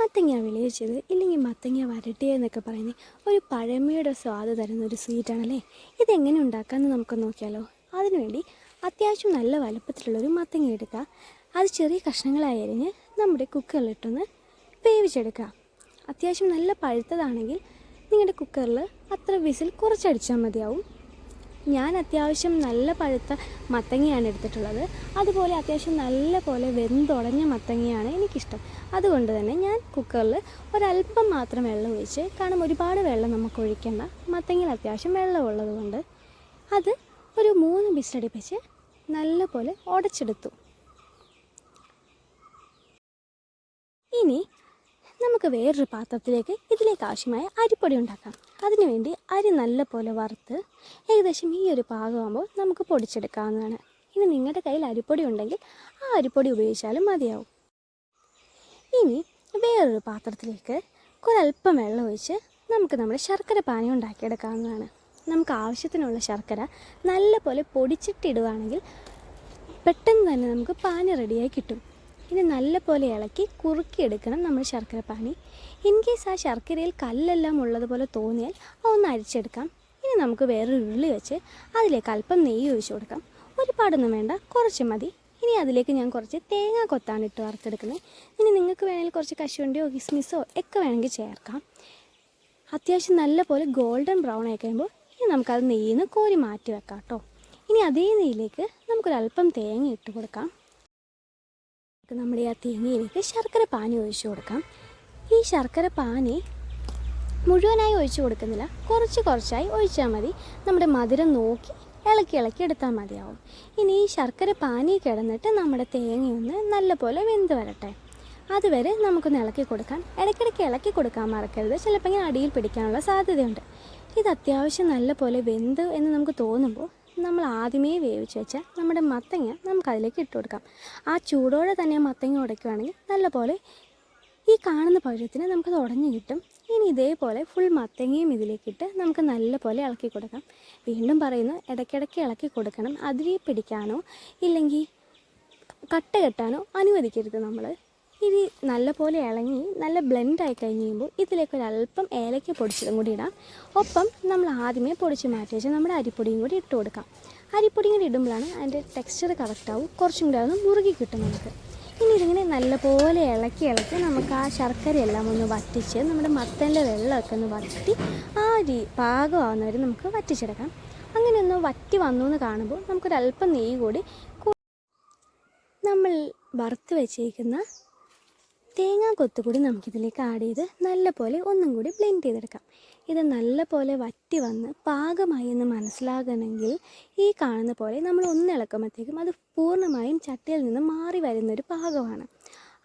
മത്തങ്ങ വിളിയിച്ചത് ഇല്ലെങ്കിൽ മത്തങ്ങ വരട്ടിയത് എന്നൊക്കെ പറയുന്നത് ഒരു പഴമയുടെ സ്വാദ് തരുന്ന ഒരു സ്വീറ്റാണല്ലേ? ഇതെങ്ങനെ ഉണ്ടാക്കാമെന്ന് നമുക്ക് നോക്കിയാലോ. അതിനുവേണ്ടി അത്യാവശ്യം നല്ല വലുപ്പത്തിലുള്ളൊരു മത്തങ്ങ എടുക്കുക അത് ചെറിയ കഷ്ണങ്ങളായി അരിഞ്ഞ് നമ്മുടെ കുക്കറിലിട്ടൊന്ന് വേവിച്ചെടുക്കുക അത്യാവശ്യം നല്ല പഴുത്തതാണെങ്കിൽ നിങ്ങളുടെ കുക്കറിൽ അത്ര വിസിൽ കുറച്ചടിച്ചാൽ മതിയാവും. ഞാൻ അത്യാവശ്യം നല്ല പഴുത്ത മത്തങ്ങയാണ് എടുത്തിട്ടുള്ളത്. അതുപോലെ അത്യാവശ്യം നല്ല പോലെ വെന്തുടഞ്ഞ മത്തങ്ങയാണ് എനിക്കിഷ്ടം. അതുകൊണ്ട് തന്നെ ഞാൻ കുക്കറിൽ ഒരല്പം മാത്രം വെള്ളം ഒഴിച്ച് കാരണം ഒരുപാട് വെള്ളം നമുക്ക് ഒഴിക്കേണ്ട മത്തങ്ങയിൽ അത്യാവശ്യം വെള്ളമുള്ളത് കൊണ്ട് അത് ഒരു മൂന്ന് ബിസ്ലടിപ്പിച്ച് നല്ല പോലെ ഉടച്ചെടുത്തു. ഇനി നമുക്ക് വേറൊരു പാത്രത്തിലേക്ക് ഇതിലേക്ക് ആവശ്യമായ അരിപ്പൊടി ഉണ്ടാക്കാം. അതിനുവേണ്ടി അരി നല്ല പോലെ വറുത്ത് ഏകദേശം ഈ ഒരു പാകമാകുമ്പോൾ നമുക്ക് പൊടിച്ചെടുക്കാവുന്നതാണ്. ഇനി നിങ്ങളുടെ കയ്യിൽ അരിപ്പൊടി ഉണ്ടെങ്കിൽ ആ അരിപ്പൊടി ഉപയോഗിച്ചാലും മതിയാവും. ഇനി വേറൊരു പാത്രത്തിലേക്ക് ഒരല്പം വെള്ളം ഒഴിച്ച് നമുക്ക് നമ്മുടെ ശർക്കര പാനി ഉണ്ടാക്കിയെടുക്കാവുന്നതാണ്. നമുക്ക് ആവശ്യത്തിനുള്ള ശർക്കര നല്ല പോലെ പൊടിച്ചിട്ടിടുകയാണെങ്കിൽ പെട്ടെന്ന് തന്നെ നമുക്ക് പാനി റെഡിയായി കിട്ടും. ഇനി നല്ലപോലെ ഇളക്കി കുറുക്കിയെടുക്കണം നമ്മൾ ശർക്കര പാനി. ഇൻ കേസ് ആ ശർക്കരയിൽ കല്ലെല്ലാം ഉള്ളതുപോലെ തോന്നിയാൽ ഒന്ന് അരിച്ചെടുക്കാം. ഇനി നമുക്ക് വേറൊരു ഉരുളി വെച്ച് അതിലേക്ക് അല്പം നെയ്യ് ഒഴിച്ചു കൊടുക്കാം. ഒരുപാടൊന്നും വേണ്ട കുറച്ച് മതി. ഇനി അതിലേക്ക് ഞാൻ കുറച്ച് തേങ്ങ കൊത്താണ് ഇട്ട് വറുത്തെടുക്കുന്നത്. ഇനി നിങ്ങൾക്ക് വേണമെങ്കിൽ കുറച്ച് കശുവണ്ടിയോ കിസ്മിസോ ഒക്കെ വേണമെങ്കിൽ ചേർക്കാം. അത്യാവശ്യം നല്ലപോലെ ഗോൾഡൻ ബ്രൗൺ ആയി കഴിയുമ്പോൾ ഇനി നമുക്കത് നെയ്യിൽ നിന്ന് കോരി മാറ്റി വെക്കാം കേട്ടോ. ഇനി അതേ നെയ്യിലേക്ക് നമുക്കൊരല്പം തേങ്ങ ഇട്ട് കൊടുക്കാം. നമ്മുടെ ആ തേങ്ങയിലേക്ക് ശർക്കര പാനി ഒഴിച്ചു കൊടുക്കാം. ഈ ശർക്കര പാനി മുഴുവനായി ഒഴിച്ചു കൊടുക്കുന്നില്ല. കുറച്ച് കുറച്ചായി ഒഴിച്ചാൽ മതി. നമ്മുടെ മധുരം നോക്കി ഇളക്കി ഇളക്കി എടുത്താൽ മതിയാവും. ഇനി ഈ ശർക്കര പാനി കിടന്നിട്ട് നമ്മുടെ തേങ്ങയൊന്ന് നല്ലപോലെ വെന്ത് വരട്ടെ. അതുവരെ നമുക്കൊന്ന് ഇളക്കി കൊടുക്കാം. ഇടയ്ക്കിടയ്ക്ക് ഇളക്കി കൊടുക്കാൻ മറക്കരുത്. ചിലപ്പോൾ ഇങ്ങനെ അടിയിൽ പിടിക്കാനുള്ള സാധ്യതയുണ്ട്. ഇത് അത്യാവശ്യം നല്ലപോലെ വെന്ത് എന്ന് നമുക്ക് തോന്നുമ്പോൾ നമ്മൾ ആദ്യമേ വേവിച്ച് വെച്ചാൽ നമ്മുടെ മത്തങ്ങ നമുക്കതിലേക്ക് ഇട്ട് കൊടുക്കാം. ആ ചൂടോടെ തന്നെ മത്തങ്ങ ഉടയ്ക്കുകയാണെങ്കിൽ നല്ലപോലെ ഈ കാണുന്ന പഴത്തിന് നമുക്കത് ഉടഞ്ഞു കിട്ടും. ഇനി ഇതേപോലെ ഫുൾ മത്തങ്ങയും ഇതിലേക്കിട്ട് നമുക്ക് നല്ലപോലെ ഇളക്കി കൊടുക്കാം. വീണ്ടും പറയുന്നു ഇടയ്ക്കിടയ്ക്ക് ഇളക്കി കൊടുക്കണം. അതിരി പിടിക്കാനോ ഇല്ലെങ്കിൽ കട്ട കെട്ടാനോ അനുവദിക്കരുത് നമ്മൾ ഇത് നല്ലപോലെ ഇളങ്ങി നല്ല ബ്ലെൻഡായി കഴിഞ്ഞ് കഴിയുമ്പോൾ ഇതിലേക്ക് ഒരു അല്പം ഏലക്ക പൊടിച്ചതും കൂടി ഇടാം. ഒപ്പം നമ്മൾ ആദ്യമേ പൊടിച്ച് മാറ്റി വെച്ചാൽ നമ്മുടെ അരിപ്പൊടിയും കൂടി ഇട്ട് കൊടുക്കാം. അരിപ്പൊടിയും കൂടി ഇടുമ്പോഴാണ് അതിന്റെ ടെക്സ്ചർ കറക്റ്റാവും. കുറച്ചും കൂടി അതൊന്ന് മുറുകി കിട്ടും നമുക്ക്. ഇനി ഇതിങ്ങനെ നല്ലപോലെ ഇളക്കി ഇളക്കി നമുക്ക് ആ ശർക്കരയെല്ലാം ഒന്ന് വറ്റിച്ച് നമ്മുടെ മത്തന്റെ വെള്ളമൊക്കെ ഒന്ന് വറ്റി ആ രീ പാകമാവുന്നവരെ നമുക്ക് വറ്റിച്ചെടുക്കാം. അങ്ങനെ ഒന്ന് വറ്റി വന്നു എന്ന് കാണുമ്പോൾ നമുക്കൊരല്പം നെയ്യ് കൂടി നമ്മൾ വറുത്ത് വെച്ചേക്കുന്ന തേങ്ങാ കൊത്തുകൂടി നമുക്കിതിലേക്ക് ആഡ് ചെയ്ത് നല്ലപോലെ ഒന്നും കൂടി ബ്ലെൻഡ് ചെയ്തെടുക്കാം. ഇത് നല്ലപോലെ വറ്റി വന്ന് പാകമായി എന്ന് മനസ്സിലാകണമെങ്കിൽ ഈ കാണുന്ന പോലെ നമ്മൾ ഒന്നിളക്കുമ്പോഴത്തേക്കും അത് പൂർണമായും ചട്ടിയിൽ നിന്ന് മാറി വരുന്നൊരു പാകമാണ്.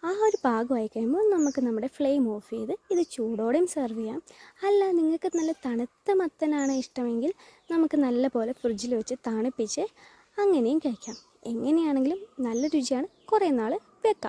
ആ ഒരു പാകമായി കഴിയുമ്പോൾ നമുക്ക് നമ്മുടെ ഫ്ലെയിം ഓഫ് ചെയ്ത് ഇത് ചൂടോടെയും സെർവ് ചെയ്യാം. അല്ല നിങ്ങൾക്ക് നല്ല തണുത്ത മത്തനാണ് ഇഷ്ടമെങ്കിൽ നമുക്ക് നല്ലപോലെ ഫ്രിഡ്ജിൽ വെച്ച് തണുപ്പിച്ച് അങ്ങനെയും കഴിക്കാം. എങ്ങനെയാണെങ്കിലും നല്ല രുചിയാണ്. കുറേ നാൾ വെക്കാം.